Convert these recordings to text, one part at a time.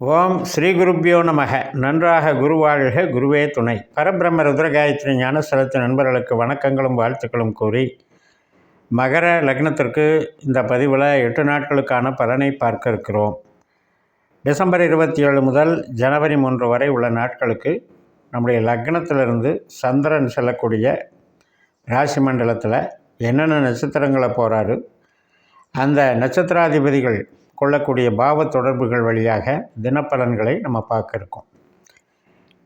ஓம் ஸ்ரீ குருப்பியோ நமக. நன்றாக குருவாழ்க குருவே துணை. பரபிரம்ம ருத்ரகாயத்ரி ஞானஸ்தலத்து நண்பர்களுக்கு வணக்கங்களும் வாழ்த்துக்களும் கூறி மகர லக்னத்திற்கு இந்த பதிவில் எட்டு நாட்களுக்கான பலனை பார்க்க இருக்கிறோம். டிசம்பர் இருபத்தி ஏழு முதல் ஜனவரி மூன்று வரை உள்ள நாட்களுக்கு நம்முடைய லக்னத்திலிருந்து சந்திரன் செல்லக்கூடிய ராசி மண்டலத்தில் என்னென்ன நட்சத்திரங்களை போகிறாரு அந்த நட்சத்திராதிபதிகள் கொள்ளக்கூடிய பாவ தொடர்புகள் வழியாக தினப்பலன்களை நம்ம பார்க்க இருக்கோம்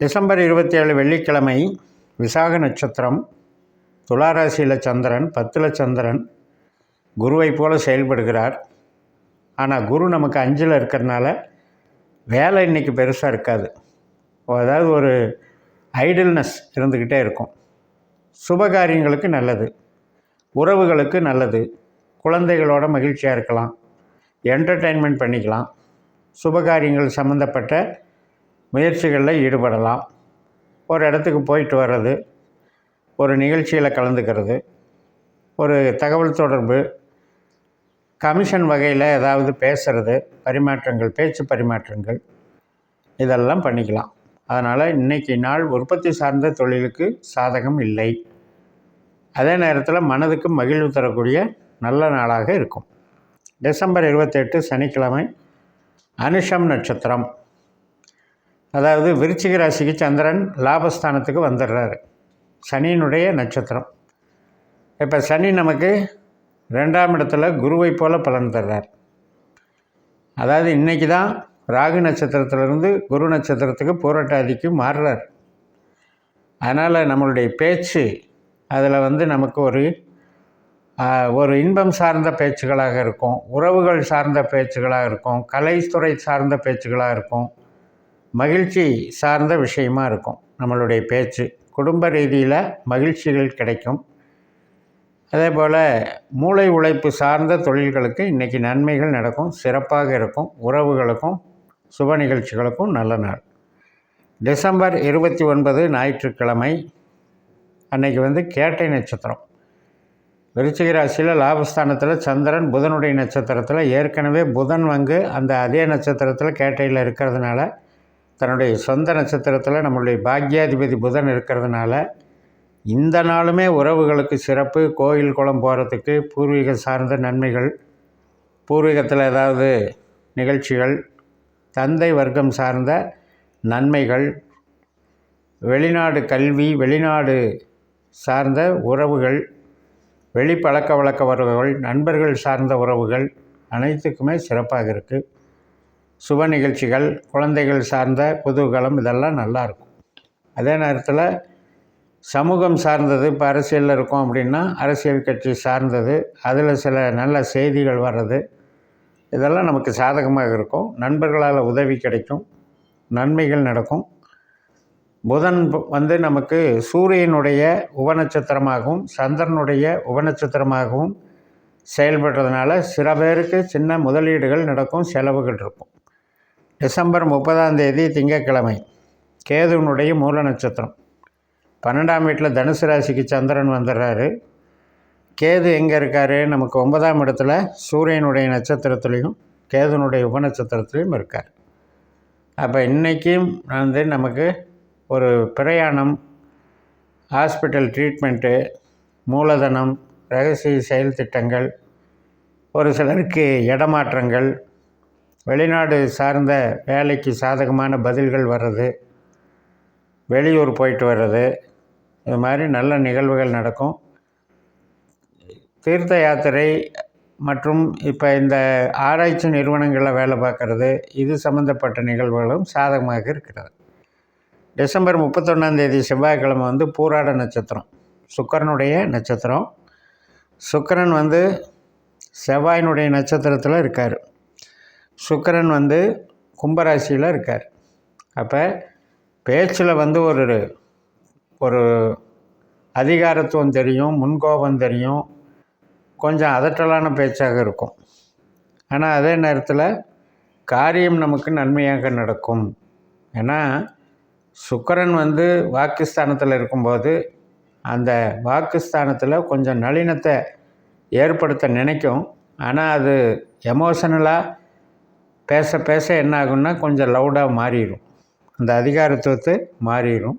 டிசம்பர் இருபத்தி ஏழு வெள்ளிக்கிழமை விசாக நட்சத்திரம் துளாராசியில் சந்திரன் பத்தில் சந்திரன் குருவை போல செயல்படுகிறார். ஆனால் குரு நமக்கு அஞ்சில் இருக்கிறனால வேலை இன்றைக்கி பெருசாக இருக்காது. அதாவது ஒரு ஐடில்னஸ் இருந்துக்கிட்டே இருக்கும். சுபகாரியங்களுக்கு நல்லது. உறவுகளுக்கு நல்லது. குழந்தைகளோட மகிழ்ச்சியாக இருக்கலாம். என்டர்டெயின்மெண்ட் பண்ணிக்கலாம். சுபகாரியங்கள் சம்மந்தப்பட்ட முயற்சிகளில் ஈடுபடலாம். ஒரு இடத்துக்கு போயிட்டு வர்றது ஒரு நிகழ்ச்சியில் கலந்துக்கிறது ஒரு தகவல் தொடர்பு கமிஷன் வகையில் ஏதாவது பேசுகிறது பரிமாற்றங்கள் பேச்சு பரிமாற்றங்கள் இதெல்லாம் பண்ணிக்கலாம். அதனால் இன்றைக்கி நாள் உற்பத்தி சார்ந்த தொழிலுக்கு சாதகம் இல்லை. அதே நேரத்தில் மனதுக்கு மகிழ்வு தரக்கூடிய நல்ல நாளாக இருக்கும். டிசம்பர் இருபத்தெட்டு சனிக்கிழமை அனுஷம் நட்சத்திரம். அதாவது விருச்சிக ராசிக்கு சந்திரன் லாபஸ்தானத்துக்கு வந்துடுறாரு. சனியினுடைய நட்சத்திரம். இப்போ சனி நமக்கு ரெண்டாம் இடத்துல குருவை போல் பலன் தர்றார். அதாவது இன்றைக்கி தான் ராகு நட்சத்திரத்திலிருந்து குரு நட்சத்திரத்துக்கு போராட்டாதிக்கு மாறுறார். அதனால் நம்மளுடைய பேச்சு அதில் வந்து நமக்கு ஒரு ஒரு இன்பம் சார்ந்த பேச்சுகளாக இருக்கும் உறவுகள் சார்ந்த பேச்சுகளாக இருக்கும் கலைத்துறை சார்ந்த பேச்சுகளாக இருக்கும் மகிழ்ச்சி சார்ந்த விஷயமா இருக்கும் நம்மளுடைய பேச்சு. குடும்ப ரீதியில் மகிழ்ச்சிகள் கிடைக்கும். அதே போல் மூளை உழைப்பு சார்ந்த தொழில்களுக்கு இன்றைக்கி நன்மைகள் நடக்கும் சிறப்பாக இருக்கும் உறவுகளுக்கும் சுப நிகழ்ச்சிகளுக்கும் நல்ல நாள். டிசம்பர் இருபத்தி ஒன்பது ஞாயிற்றுக்கிழமை அன்னைக்கு வந்து கேட்டை நட்சத்திரம். விருச்சிக ராசியில் லாபஸ்தானத்தில் சந்திரன் புதனுடைய நட்சத்திரத்தில் ஏற்கனவே புதன் வந்து அந்த அதே நட்சத்திரத்தில் கேட்டையில் இருக்கிறதுனால தன்னுடைய சொந்த நட்சத்திரத்தில் நம்மளுடைய பாக்யாதிபதி புதன் இருக்கிறதுனால இந்த நாளுமே உறவுகளுக்கு சிறப்பு கோயில் குளம் போகிறதுக்கு பூர்வீக சார்ந்த நன்மைகள் பூர்வீகத்தில் ஏதாவது நிகழ்ச்சிகள் தந்தை வர்க்கம் சார்ந்த நன்மைகள் வெளிநாடு கல்வி வெளிநாடு சார்ந்த உறவுகள் வெளி பழக்க வழக்க உறவுகள் நண்பர்கள் சார்ந்த உறவுகள் அனைத்துக்குமே சிறப்பாக இருக்குது சுப நிகழ்ச்சிகள் குழந்தைகள் சார்ந்த குதூகலம் இதெல்லாம் நல்லாயிருக்கும் அதே நேரத்தில் சமூகம் சார்ந்தது இப்போ அரசியலில் இருக்கோம் அப்படின்னா அரசியல் கட்சி சார்ந்தது அதில் சில நல்ல செய்திகள் வர்றது இதெல்லாம் நமக்கு சாதகமாக இருக்கும். நண்பர்களால் உதவி கிடைக்கும். நன்மைகள் நடக்கும். புதன் வந்து நமக்கு சூரியனுடைய உபநட்சத்திரமாகவும் சந்திரனுடைய உபநட்சத்திரமாகவும் செயல்படுறதுனால சில பேருக்கு சின்ன முதலீடுகள் நடக்கும் செலவுகள் இருக்கும். டிசம்பர் முப்பதாம் தேதி திங்கட்கிழமை கேதுவனுடைய மூல நட்சத்திரம். பன்னெண்டாம் வீட்டில் தனுசு ராசிக்கு சந்திரன் வந்துடுறாரு கேது எங்கே இருக்கார்? நமக்கு ஒன்பதாம் இடத்துல சூரியனுடைய நட்சத்திரத்துலேயும் கேதுனுடைய உபநட்சத்திரத்துலேயும் இருக்கார். அப்போ இன்றைக்கும் வந்து நமக்கு ஒரு பிரயாணம் ஹாஸ்பிட்டல் ட்ரீட்மெண்ட்டு மூலதனம் ரகசிய செயல் திட்டங்கள் ஒரு சிலருக்கு இடமாற்றங்கள் வெளிநாடு சார்ந்த வேலைக்கு சாதகமான பதில்கள் வர்றது வெளியூர் போயிட்டு வர்றது இது மாதிரி நல்ல நிகழ்வுகள் நடக்கும். தீர்த்த யாத்திரை மற்றும் இப்போ இந்த ஆராய்ச்சி நிறுவனங்களில் வேலை பார்க்குறது இது சம்மந்தப்பட்ட நிகழ்வுகளும் சாதகமாக இருக்கிறது. டிசம்பர் முப்பத்தொன்னாந்தேதி செவ்வாய்க்கிழமை வந்து பூராட நட்சத்திரம். சுக்கரனுடைய நட்சத்திரம். சுக்கரன் வந்து செவ்வாயினுடைய நட்சத்திரத்தில் இருக்கார். சுக்கரன் வந்து கும்பராசியில் இருக்கார். அப்போ பேச்சில் வந்து ஒரு ஒரு அதிகாரத்துவம் தெரியும் முன்கோபம் தெரியும். கொஞ்சம் அதட்டலான பேச்சாக இருக்கும். ஆனால் அதே நேரத்தில் காரியம் நமக்கு நன்மையாக நடக்கும். ஏன்னா சுக்கரன் வந்து வாக்குஸ்தானத்தில் இருக்கும்போது அந்த வாக்குஸ்தானத்தில் கொஞ்சம் நளினத்தை ஏற்படுத்த நினைக்கும். ஆனால் அது எமோஷனலாக பேச பேச என்ன ஆகும்னா கொஞ்சம் லவுடாக மாறிடும் அந்த அதிகாரத்துவத்தை மாறிடும்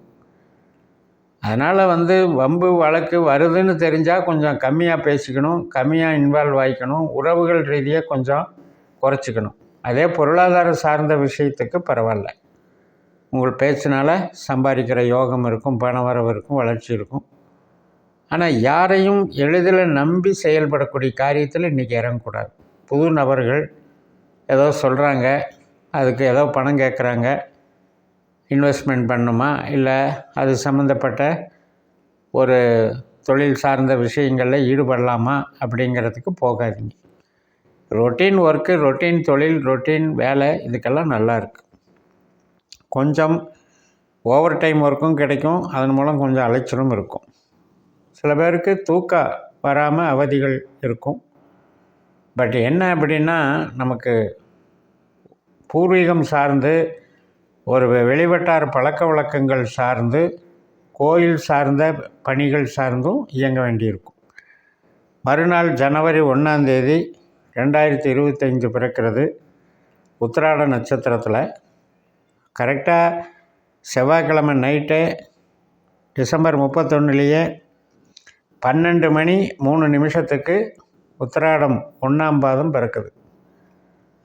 அதனால் வந்து வம்பு வழக்கு வருதுன்னு தெரிஞ்சால் கொஞ்சம் கம்மியாக பேசிக்கணும் கம்மியாக இன்வால்வ் ஆகிக்கணும் உறவுகள் ரீதியாக கொஞ்சம் குறைச்சிக்கணும். அதே பொருளாதார சார்ந்த விஷயத்துக்கு பரவாயில்ல. உங்கள் பேச்சினால் சம்பாதிக்கிற யோகம் இருக்கும் பண வரவு இருக்கும் வளர்ச்சி இருக்கும். ஆனால் யாரையும் எளிதில் நம்பி செயல்படக்கூடிய காரியத்தில் இன்றைக்கி இறங்கக்கூடாது. புது நபர்கள் ஏதோ சொல்கிறாங்க அதுக்கு ஏதோ பணம் கேட்குறாங்க இன்வெஸ்ட்மெண்ட் பண்ணுமா இல்லை அது சம்மந்தப்பட்ட ஒரு தொழில் சார்ந்த விஷயங்களில் ஈடுபடலாமா அப்படிங்கிறதுக்கு போகாதீங்க. ரொட்டீன் ஒர்க்கு ரொட்டீன் தொழில் ரொட்டீன் வேலை இதுக்கெல்லாம் நல்லா இருக்குது கொஞ்சம் ஓவர் டைம் ஒர்க்கும் கிடைக்கும். அதன் மூலம் கொஞ்சம் அலைச்சலும் இருக்கும். சில பேருக்கு தூக்கம் வராமல் அவதிகள் இருக்கும். பட் என்ன அப்படின்னா நமக்கு பூர்வீகம் சார்ந்து ஒரு வெளிவட்டார பழக்க வழக்கங்கள் சார்ந்து கோயில் சார்ந்த பணிகள் சார்ந்தும் இயங்க வேண்டியிருக்கும். மறுநாள் ஜனவரி ஒன்றாந்தேதி ரெண்டாயிரத்தி இருபத்தஞ்சு பிறக்கிறது உத்திராட நட்சத்திரத்தில் கரெக்டாக செவ்வாய்க்கிழமை நைட்டு டிசம்பர் முப்பத்தொன்னுலேயே பன்னெண்டு மணி மூணு நிமிஷத்துக்கு உத்திராடம் ஒன்றாம் பாதம் பிறக்குது.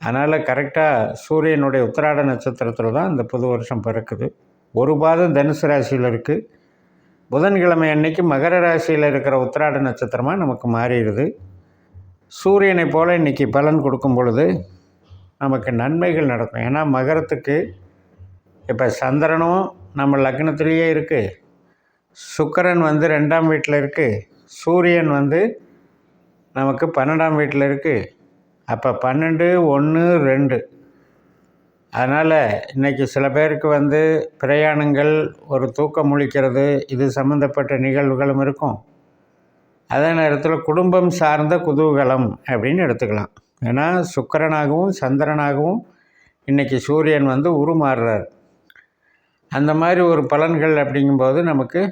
அதனால் கரெக்டாக சூரியனுடைய உத்திராட நட்சத்திரத்தில் தான் இந்த புது வருஷம் பிறக்குது. ஒரு பாதம் தனுசு ராசியில் இருக்குது புதன்கிழமை அன்னைக்கு மகர ராசியில் இருக்கிற உத்திராட நட்சத்திரமாக நமக்கு மாறிடுது. சூரியனை போல் இன்றைக்கி பலன் கொடுக்கும் பொழுது நமக்கு நன்மைகள் நடக்கும். ஏன்னா மகரத்துக்கு இப்போ சந்திரனும் நம்ம லக்னத்துலேயே இருக்குது சுக்கரன் வந்து ரெண்டாம் வீட்டில் இருக்குது சூரியன் வந்து நமக்கு பன்னெண்டாம் வீட்டில் இருக்குது அப்போ பன்னெண்டு ஒன்று ரெண்டு. அதனால் இன்றைக்கி சில பேருக்கு வந்து பிரயாணங்கள் ஒரு தூக்கம் முழிக்கிறது இது சம்மந்தப்பட்ட நிகழ்வுகளும் இருக்கும். அதே நேரத்தில் குடும்பம் சார்ந்த குதூகலம் அப்படின்னு எடுத்துக்கலாம். ஏன்னா சுக்கரனாகவும் சந்திரனாகவும் இன்றைக்கி சூரியன் வந்து உருமாறுறார். அந்த மாதிரி ஒரு பலன்கள் அப்படிங்கும்போது நமக்கு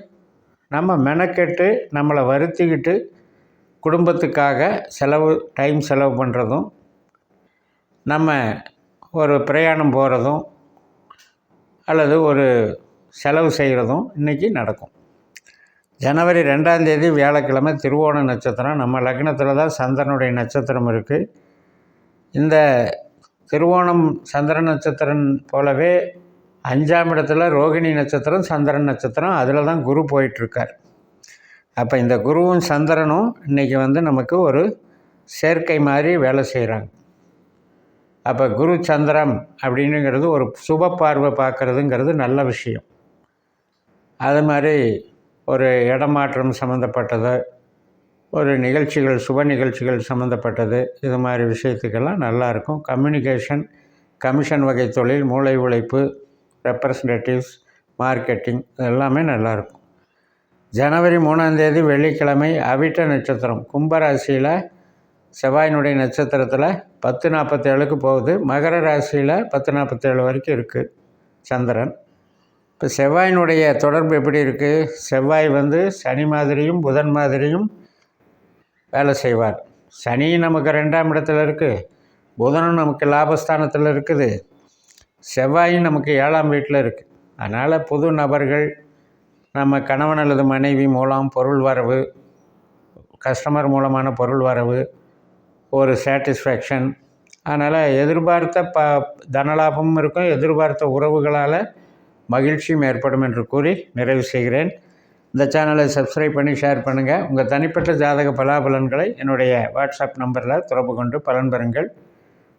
நம்ம மெனக்கெட்டு நம்மளை வருத்திக்கிட்டு குடும்பத்துக்காக செலவு டைம் செலவு பண்ணுறதும் நம்ம ஒரு பிரயாணம் போகிறதும் அல்லது ஒரு செலவு செய்கிறதும் இன்றைக்கி நடக்கும். ஜனவரி ரெண்டாந்தேதி வியாழக்கிழமை திருவோண நட்சத்திரம். நம்ம லக்னத்தில் தான் சந்திரனுடைய நட்சத்திரம் இருக்குது இந்த திருவோணம் சந்திர நட்சத்திரம் போலவே அஞ்சாம் இடத்துல ரோகிணி நட்சத்திரம் சந்திரன் நட்சத்திரம் அதில் தான் குரு போயிட்டுருக்கார். அப்போ இந்த குருவும் சந்திரனும் இன்றைக்கி வந்து நமக்கு ஒரு சேர்க்கை மாதிரி வேலை செய்கிறாங்க அப்போ குரு சந்திரம் அப்படின்னுங்கிறது ஒரு சுப பார்வை பார்க்குறதுங்கிறது நல்ல விஷயம். அது மாதிரி ஒரு இடமாற்றம் சம்மந்தப்பட்டது ஒரு நிகழ்ச்சிகள் சுப நிகழ்ச்சிகள் சம்மந்தப்பட்டது இது மாதிரி விஷயத்துக்கெல்லாம் நல்லாயிருக்கும் கம்யூனிகேஷன் கமிஷன் வகை தொழில் மூளை உழைப்பு ரெப்ரசன்டேட்டிவ்ஸ் மார்க்கெட்டிங் எல்லாமே நல்லாயிருக்கும் ஜனவரி மூணாந்தேதி வெள்ளிக்கிழமை அவிட்ட நட்சத்திரம். கும்பராசியில் செவ்வாயினுடைய நட்சத்திரத்தில் பத்து நாற்பத்தேழுக்கு போகுது. மகர ராசியில் பத்து நாற்பத்தேழு வரைக்கும் இருக்குது சந்திரன். இப்போ செவ்வாயினுடைய தொடர்பு எப்படி இருக்குது செவ்வாய் வந்து சனி மாதிரியும் புதன் மாதிரியும் வேலை செய்வார். சனி நமக்கு ரெண்டாம் இடத்துல இருக்குது புதனும் நமக்கு லாபஸ்தானத்தில் இருக்குது. செவ்வாயும் நமக்கு ஏழாம் வீட்டில் இருக்குது அதனால் புது நபர்கள் நம்ம கணவன் அல்லது மனைவி மூலம் பொருள் வரவு கஸ்டமர் மூலமான பொருள் வரவு ஒரு சாட்டிஸ்ஃபேக்ஷன் அதனால் எதிர்பார்த்த ப தனலாபமும் இருக்கும். எதிர்பார்த்த உறவுகளால் மகிழ்ச்சியும் ஏற்படும் என்று கூறி நிறைவு செய்கிறேன். இந்த சேனலை சப்ஸ்கிரைப் பண்ணி ஷேர் பண்ணுங்கள் உங்கள் தனிப்பட்ட ஜாதக பலாபலன்களை என்னுடைய வாட்ஸ்அப் நம்பரில் தொடர்பு கொண்டு பலன் பெறுங்கள்.